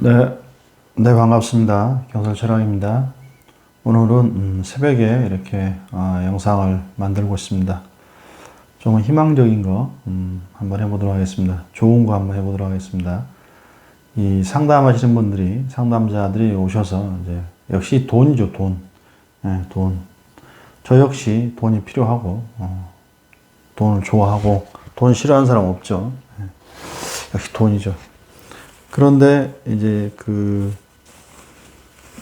네, 네 반갑습니다. 경설철학입니다. 오늘은 음, 새벽에 이렇게 아, 영상을 만들고 있습니다. 좀 희망적인 거 음, 한번 해보도록 하겠습니다. 좋은 거 한번 해보도록 하겠습니다. 이 상담하시는 분들이 상담자들이 오셔서 이제 역시 돈이죠 돈, 예, 돈. 저 역시 돈이 필요하고 어, 돈을 좋아하고 돈 싫어하는 사람 없죠. 예, 역시 돈이죠. 그런데 이제 그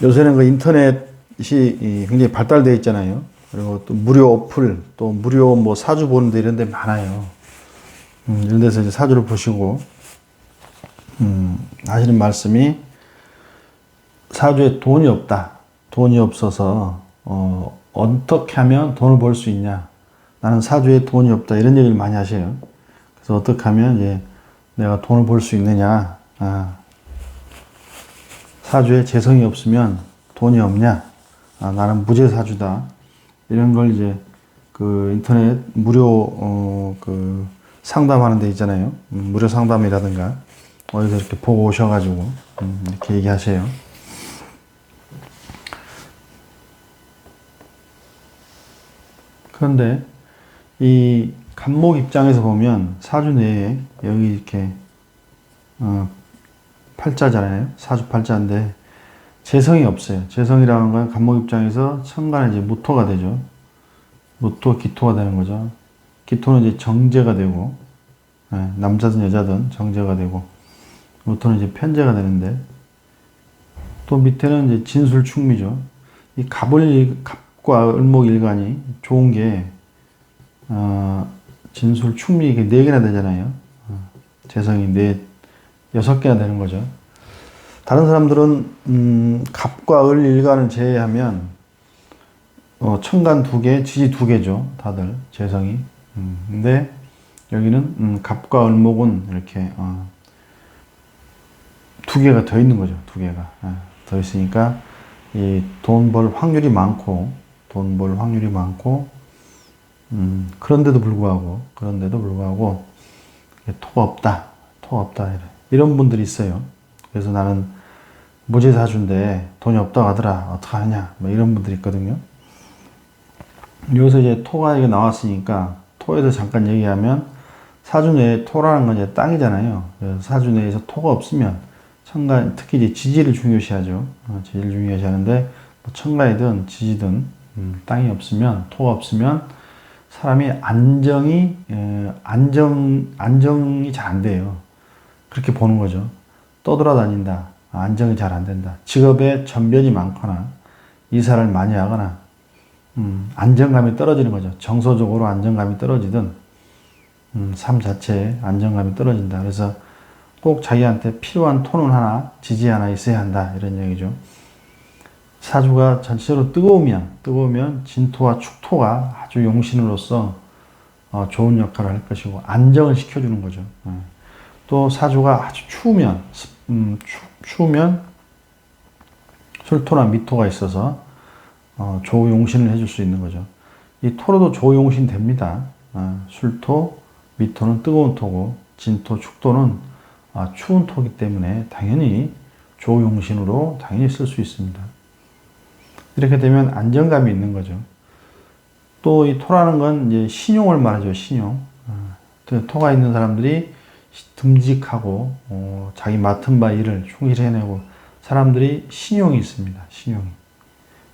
요새는 그 인터넷이 이 굉장히 발달되어 있잖아요. 그리고 또 무료 어플, 또 무료 뭐 사주 보는 데 이런 데 많아요. 음, 이런 데서 이제 사주를 보시고, 음, 하시는 말씀이 사주에 돈이 없다. 돈이 없어서, 어, 어떻게 하면 돈을 벌 수 있냐. 나는 사주에 돈이 없다. 이런 얘기를 많이 하세요. 그래서 어떻게 하면 이제 내가 돈을 벌 수 있느냐. 아, 사주에 재성이 없으면 돈이 없냐? 아, 나는 무재사주다. 이런 걸 이제 그 인터넷 무료 어, 그 상담하는 데 있잖아요. 음, 무료 상담이라든가 어디서 이렇게 보고 오셔가지고 음, 이렇게 얘기하세요. 그런데 이 간목 입장에서 보면 사주 내에 여기 이렇게 어, 팔자잖아요. 사주 팔자인데 재성이 없어요. 재성이라는 건 간목 입장에서 천간에 이제 무토가 되죠. 무토 기토가 되는 거죠. 기토는 이제 정제가 되고 예, 남자든 여자든 정제가 되고 무토는 이제 편제가 되는데 또 밑에는 이제 진술충미죠. 이 갑을 갑과 을목 일간이 좋은 게 어, 진술충미 이게 네 개나 되잖아요. 어, 재성이 네 여섯 개나 되는 거죠. 다른 사람들은 음, 갑과 을 일간을 제외하면 어, 천간 두 개, 지지 두 개죠. 다들 재성이. 음, 근데 여기는 음, 갑과 을목은 이렇게 어, 두 개가 더 있는 거죠. 두 개가 예, 더 있으니까 이 돈 벌 확률이 많고 돈 벌 확률이 많고 음, 그런데도 불구하고 그런데도 불구하고 토가 없다, 토가 없다 이래. 이런 분들이 있어요. 그래서 나는 무지사주인데 돈이 없다고 하더라. 어떡하냐. 뭐 이런 분들이 있거든요. 여기서 이제 토가 이게 나왔으니까 토에서 잠깐 얘기하면 사주 내에 토라는 건 이제 땅이잖아요. 사주 내에서 토가 없으면 천간, 특히 이제 지지를 중요시하죠. 어, 지지를 중요시하는데 뭐 천간이든 지지든 음, 땅이 없으면 토가 없으면 사람이 안정이 에, 안정 안정이 잘 안 돼요. 그렇게 보는 거죠. 떠돌아다닌다. 안정이 잘 안 된다. 직업에 전변이 많거나 이사를 많이 하거나 음, 안정감이 떨어지는 거죠. 정서적으로 안정감이 떨어지든 음, 삶 자체에 안정감이 떨어진다. 그래서 꼭 자기한테 필요한 톤은 하나, 지지 하나 있어야 한다. 이런 얘기죠. 사주가 전체적으로 뜨거우면, 뜨거우면 진토와 축토가 아주 용신으로서 어, 좋은 역할을 할 것이고, 안정을 시켜주는 거죠. 예. 또 사주가 아주 추우면, 음, 추, 우면 술토나 미토가 있어서 어, 조용신을 해줄 수 있는 거죠. 이 토로도 조용신 됩니다. 어, 술토, 미토는 뜨거운 토고, 진토, 축토는 아, 추운 토기 때문에 당연히 조용신으로 당연히 쓸 수 있습니다. 이렇게 되면 안정감이 있는 거죠. 또 이 토라는 건 이제 신용을 말하죠. 신용. 어, 토가 있는 사람들이 듬직하고 어, 자기 맡은 바 일을 충실히 해내고 사람들이 신용이 있습니다. 신용이.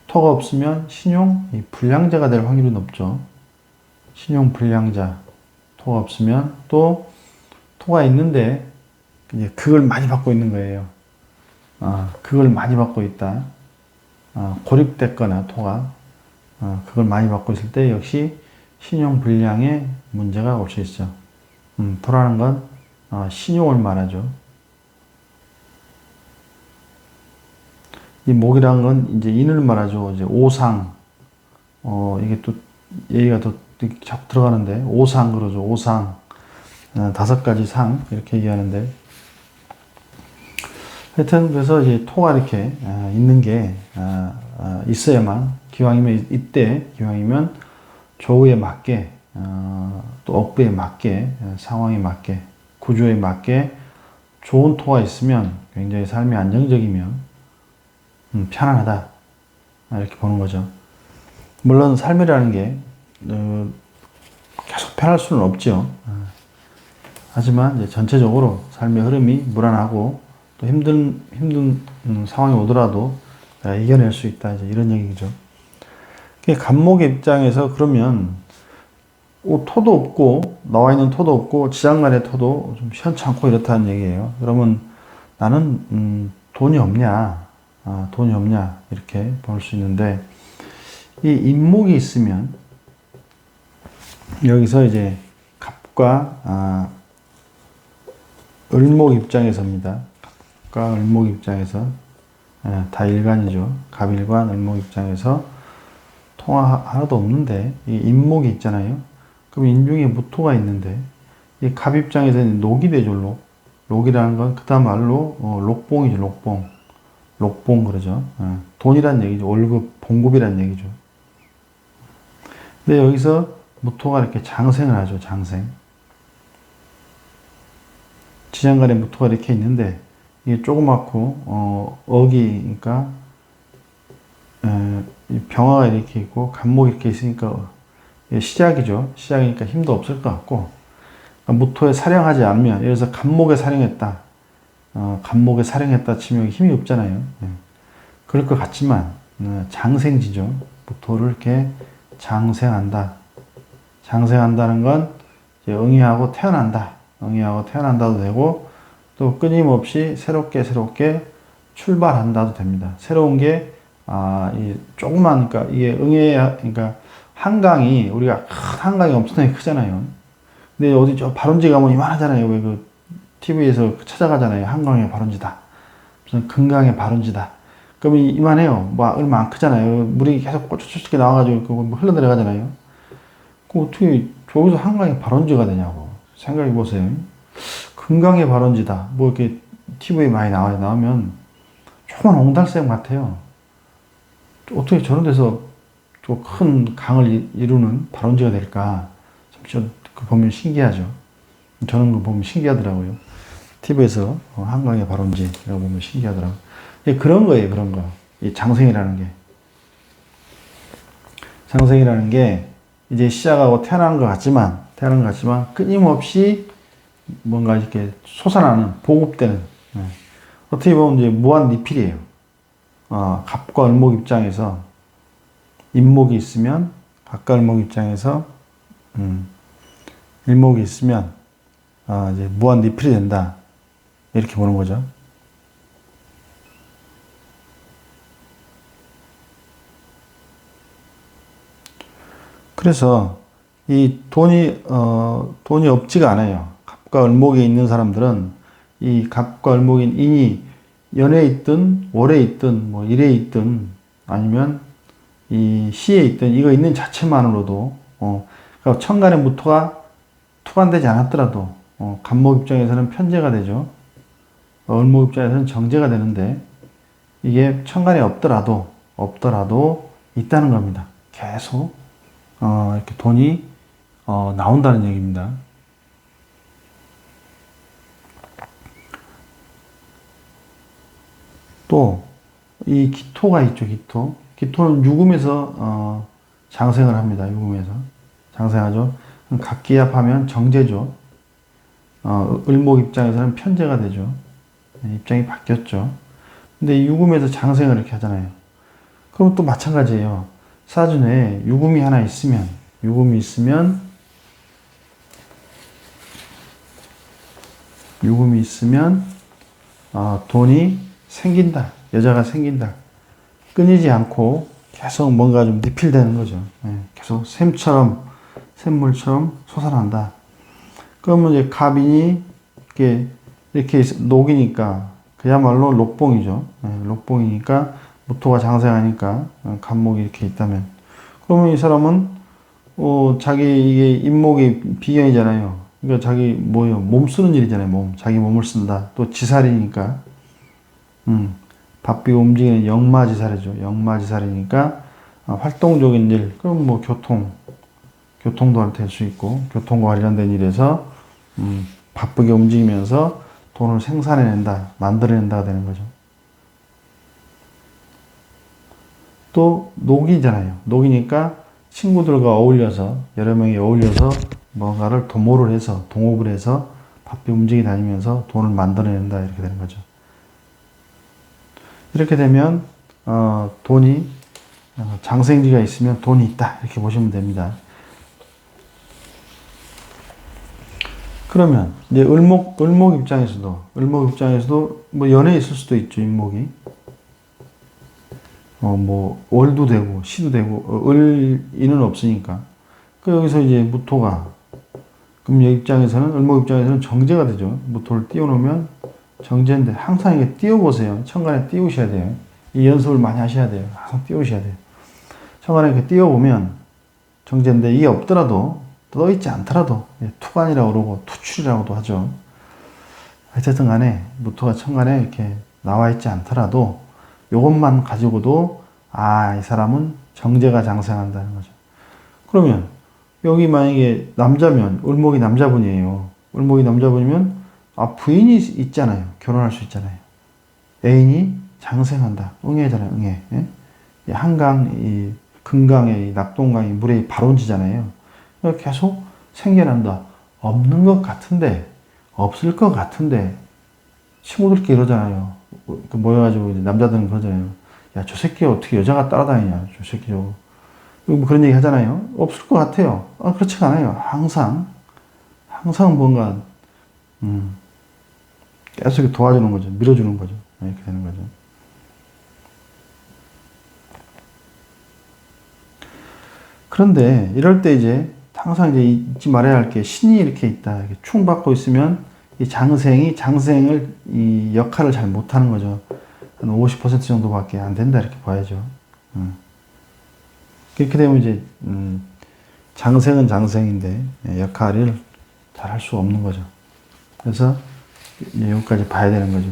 토가 없으면 신용 이 불량자가 될 확률이 높죠. 신용 불량자. 토가 없으면 또 토가 있는데 이제 그걸 많이 받고 있는 거예요. 아, 그걸 많이 받고 있다. 아, 고립됐거나 토가 아, 그걸 많이 받고 있을 때 역시 신용 불량의 문제가 올 수 있죠. 음, 토라는 건 어, 신용을 말하죠. 이 목이란 건 이제 인을 말하죠. 이제 오상. 어, 이게 또 얘기가 더 자꾸 들어가는데, 오상 그러죠. 오상. 어, 다섯 가지 상. 이렇게 얘기하는데. 하여튼, 그래서 이제 토가 이렇게 어, 있는 게 어, 어, 있어야만, 기왕이면 이때, 기왕이면 조우에 맞게, 어, 또 억부에 맞게, 어, 상황에 맞게, 구조에 맞게 좋은 토가 있으면 굉장히 삶이 안정적이면 음, 편안하다 이렇게 보는 거죠. 물론 삶이라는 게 어, 계속 편할 수는 없죠. 어. 하지만 전체적으로 삶의 흐름이 불안하고 또 힘든 힘든 음, 상황이 오더라도 이겨낼 수 있다 이제 이런 얘기죠. 간목의 입장에서 그러면 어, 토도 없고 나와 있는 토도 없고 지장간의 토도 좀 시원찮고 이렇다는 얘기예요. 그러면 나는 음, 돈이 없냐, 아, 돈이 없냐 이렇게 볼 수 있는데 이 인목이 있으면 여기서 이제 갑과 아, 을목 입장에서입니다. 갑과 을목 입장에서 예, 다 일간이죠. 갑일관, 을목 입장에서 통화 하나도 없는데 이 인목이 있잖아요. 그럼 인중에 무토가 있는데 이 갑 입장에서는 녹이 되죠. 록. 록이라는 건 그다음 말로 어, 록봉이죠. 록봉. 록봉 그러죠. 예, 돈이란 얘기죠. 월급, 봉급이란 얘기죠. 근데 여기서 무토가 이렇게 장생을 하죠. 장생. 지장간에 무토가 이렇게 있는데 이게 조그맣고 어, 어기니까 에, 병화가 이렇게 있고 간목이 이렇게 있으니까 시작이죠. 시작이니까 힘도 없을 것 같고 그러니까 무토에 사령하지 않으면 예를 들어서 간목에 사령했다. 어, 간목에 사령했다 치면 힘이 없잖아요. 예. 그럴 것 같지만 어, 장생지죠. 무토를 이렇게 장생한다. 장생한다는 건 응이하고 태어난다. 응이하고 태어난다도 되고 또 끊임없이 새롭게 새롭게 출발한다도 됩니다. 새로운 게 아, 이 조그만 그러니까 이게 응애 그러니까 한강이 우리가 큰 한강이 엄청나게 크잖아요. 근데 어디 저 발원지 가면 이만하잖아요. 왜 그 TV에서 찾아가잖아요. 한강의 발원지다. 무슨 금강의 발원지다. 그럼 이만해요. 뭐 얼마 안 크잖아요. 물이 계속 꼬추추게 나와가지고 그거 뭐 흘러내려가잖아요. 그 어떻게 저기서 한강의 발원지가 되냐고 생각해 보세요. 금강의 발원지다. 뭐 이렇게 TV에 많이 나와 나오면 조그만 옹달샘 같아요. 어떻게 저런 데서 큰 강을 이루는 발원지가 될까? 참, 그 보면 신기하죠. 저는 그 보면 신기하더라고요. TV에서 어, 한강의 발원지라고 보면 신기하더라고요. 그런 거예요, 그런 거. 이 장생이라는 게. 장생이라는 게 이제 시작하고 태어나는 것 같지만, 태어나는 것 같지만, 끊임없이 뭔가 이렇게 솟아나는, 보급되는, 네. 어떻게 보면 이제 무한 리필이에요. 어, 갑과 을목 입장에서 임목이 있으면 을목 입장에서 음, 일목이 있으면 어, 이제 무한 리필이 된다 이렇게 보는 거죠. 그래서 이 돈이 어, 돈이 없지가 않아요. 갑과 을목에 있는 사람들은 이 갑과 을목인 인이 연에 있든 월에 있든 뭐 일에 있든 아니면 이 시에 있든 이거 있는 자체만으로도 어 그러니까 천간의 무토가 투관되지 않았더라도 어 간목 입장에서는 편제가 되죠. 을목 입장에서는 정제가 되는데 이게 천간에 없더라도 없더라도 있다는 겁니다. 계속 어 이렇게 돈이 어 나온다는 얘기입니다. 또 이 기토가 있죠, 기토. 기토는 유금에서 어, 장생을 합니다. 유금에서 장생하죠. 각기합하면 정제죠. 어, 을목 입장에서는 편제가 되죠. 네, 입장이 바뀌었죠. 근데 유금에서 장생을 이렇게 하잖아요. 그럼 또 마찬가지예요. 사준에 유금이 하나 있으면 유금이 있으면 유금이 있으면 어, 돈이 생긴다. 여자가 생긴다. 끊이지 않고 계속 뭔가 좀 리필되는 거죠. 네, 계속 샘처럼, 샘물처럼 솟아난다. 그러면 이제 갑인이 이렇게, 이렇게 녹이니까 그야말로 녹봉이죠. 네, 녹봉이니까 무토가 장생하니까 갑목이 이렇게 있다면. 그러면 이 사람은 어, 자기 이게 임목이 비견이잖아요. 그러니까 자기 뭐요? 몸 쓰는 일이잖아요. 몸. 자기 몸을 쓴다. 또 지살이니까. 음. 바삐고 움직이는 역마지살이죠. 역마지살이니까 어, 활동적인 일, 그럼 뭐 교통, 교통도 될 수 있고 교통과 관련된 일에서 음, 바쁘게 움직이면서 돈을 생산해낸다, 만들어낸다가 되는 거죠. 또 녹이잖아요. 녹이니까 친구들과 어울려서 여러 명이 어울려서 뭔가를 도모를 해서 동업을 해서 바삐 움직이 다니면서 돈을 만들어낸다 이렇게 되는 거죠. 이렇게 되면 어, 돈이 어, 장생지가 있으면 돈이 있다. 이렇게 보시면 됩니다. 그러면 이제 을목 을목 입장에서도 을목 입장에서도 뭐 연애 있을 수도 있죠 인목이. 어뭐 월도 되고 시도 되고 어, 을인은 없으니까. 그 여기서 이제 무토가 그럼 이 입장에서는 을목 입장에서는 정제가 되죠. 무토를 띄워놓으면 정제인데 항상 이게 띄워보세요 천간에 띄우셔야 돼요 이 연습을 많이 하셔야 돼요 항상 띄우셔야 돼요 천간에 이렇게 띄워보면 정제인데 이게 없더라도 떠 있지 않더라도 예, 투관이라고 그러고 투출이라고도 하죠. 어쨌든 간에 무토가 천간에 이렇게 나와 있지 않더라도 이것만 가지고도 아, 이 사람은 정제가 장생한다는 거죠. 그러면 여기 만약에 남자면 을목이 남자분이에요. 을목이 남자분이면 아, 부인이 있잖아요. 결혼할 수 있잖아요. 애인이 장생한다. 응애잖아요. 응애. 예? 이 한강, 이 금강의 이 낙동강이 물의 발원지잖아요. 계속 생겨난다. 없는 것 같은데, 없을 것 같은데, 친구들끼리 이러잖아요. 그 모여가지고 남자들은 그러잖아요. 야, 저 새끼 어떻게 여자가 따라다니냐. 저 새끼 저거. 뭐 그런 얘기 하잖아요. 없을 것 같아요. 아, 그렇지가 않아요. 항상, 항상 뭔가, 음, 계속 도와주는 거죠. 밀어주는 거죠. 이렇게 되는 거죠. 그런데 이럴 때 이제 항상 이제 잊지 말아야 할 게 신이 이렇게 있다. 이렇게 충 받고 있으면 이 장생이 장생을 이 역할을 잘 못하는 거죠. 한 50% 정도밖에 안 된다 이렇게 봐야죠. 음. 그렇게 되면 이제 음, 장생은 장생인데 예, 역할을 잘 할 수 없는 거죠. 그래서 여기까지 봐야 되는 거죠.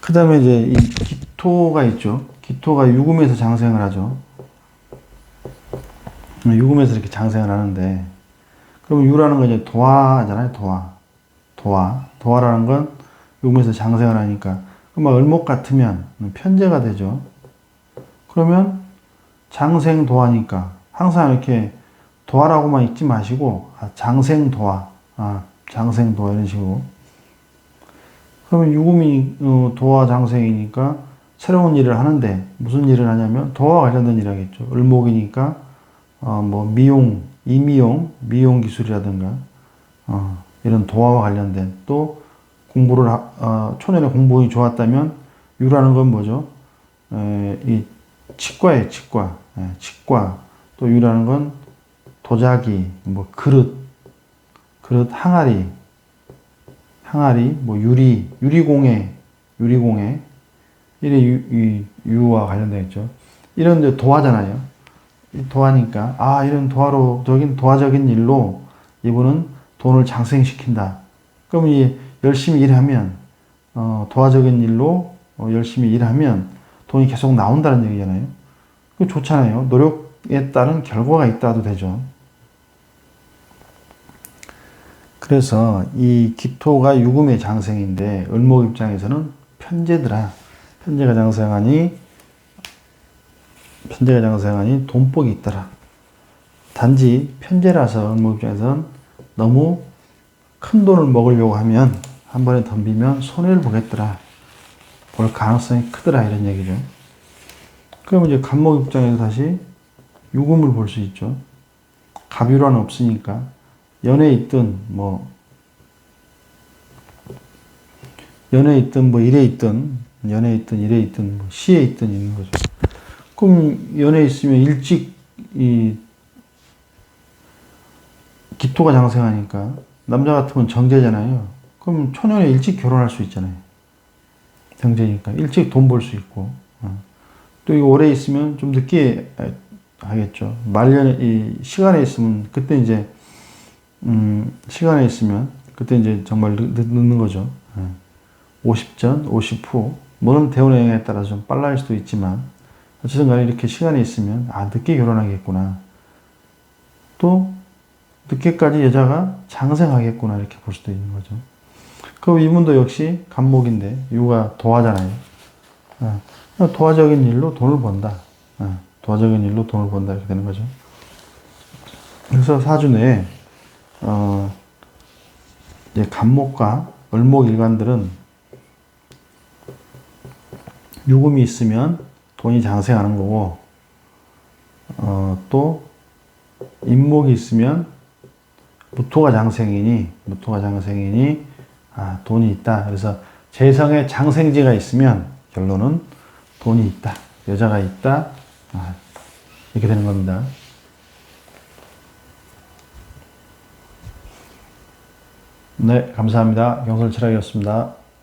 그 다음에 이제 이 기토가 있죠. 기토가 유금에서 장생을 하죠. 유금에서 이렇게 장생을 하는데, 그럼 유라는 건 이제 도화잖아요, 도화. 도화. 도화라는 건 유금에서 장생을 하니까, 그럼 을목 같으면 편제가 되죠. 그러면 장생 도화니까 항상 이렇게 도화라고만 읽지 마시고, 아, 장생 도화. 아, 장생 도화 이런 식으로. 그러면 유금이 어, 도화 장생이니까 새로운 일을 하는데 무슨 일을 하냐면 도화 관련된 일 하겠죠. 을목이니까 어, 뭐 미용, 이미용, 미용 기술이라든가 어, 이런 도화와 관련된 또 공부를 하, 어, 초년에 공부가 좋았다면 유라는 건 뭐죠? 에, 이 치과에 치과, 에, 치과 또 유라는 건 도자기, 뭐 그릇, 그릇 항아리, 항아리, 뭐 유리, 유리공예, 유리공예 이래 유, 유, 유와 관련되겠죠. 이런 이제 도화잖아요. 도화니까 아 이런 도화로 적인 도화적인 일로 이분은 돈을 장생시킨다. 그럼 이 열심히 일하면 어, 도화적인 일로 어, 열심히 일하면 돈이 계속 나온다는 얘기잖아요. 그 좋잖아요. 노력에 따른 결과가 있다도 되죠. 그래서 이 기토가 유금의 장생인데 을목 입장에서는 편제더라. 편제가 장생하니 편제가 장생하니 돈복이 있더라. 단지 편제라서 을목 입장에서는 너무 큰 돈을 먹으려고 하면 한 번에 덤비면 손해를 보겠더라. 볼 가능성이 크더라 이런 얘기죠. 그럼 이제 간목 입장에서 다시 유금을 볼 수 있죠. 갑유라는 없으니까 연애에 있든 뭐 연애에 있든 뭐 일에 있든 연애에 있든 일에 있든 뭐 시에 있든 있는 거죠. 그럼 연애에 있으면 일찍 이 기토가 장생하니까 남자 같으면 정제잖아요. 그럼 초년에 일찍 결혼할 수 있잖아요. 정제니까 일찍 돈 벌 수 있고 어. 또 이거 오래 있으면 좀 늦게 하겠죠. 말년에 이 시간에 있으면 그때 이제 음 시간에 있으면 그때 이제 정말 늦, 늦는 거죠. 50전, 50후 물론 영향에 따라 좀 빨라질 수도 있지만 어쨌든 간에 이렇게 시간이 있으면, 아, 늦게 결혼하겠구나. 또, 늦게까지 여자가 장생하겠구나 이렇게 볼 수도 있는 거죠. 그럼 이분도 역시 간목인데 유가 도화잖아요. 어, 도화적인 일로 돈을 번다. 어, 도화적인 일로 돈을 번다 이렇게 되는 거죠. 그래서 사주에 어, 이제 간목과 을목 일관들은 유금이 있으면 돈이 장생하는 거고 어, 또 임목이 있으면 무토가 장생이니 무토가 장생이니 아, 돈이 있다. 그래서 재성에 장생지가 있으면 결론은 돈이 있다. 여자가 있다. 아, 이렇게 되는 겁니다. 네, 감사합니다. 경솔 철학이었습니다.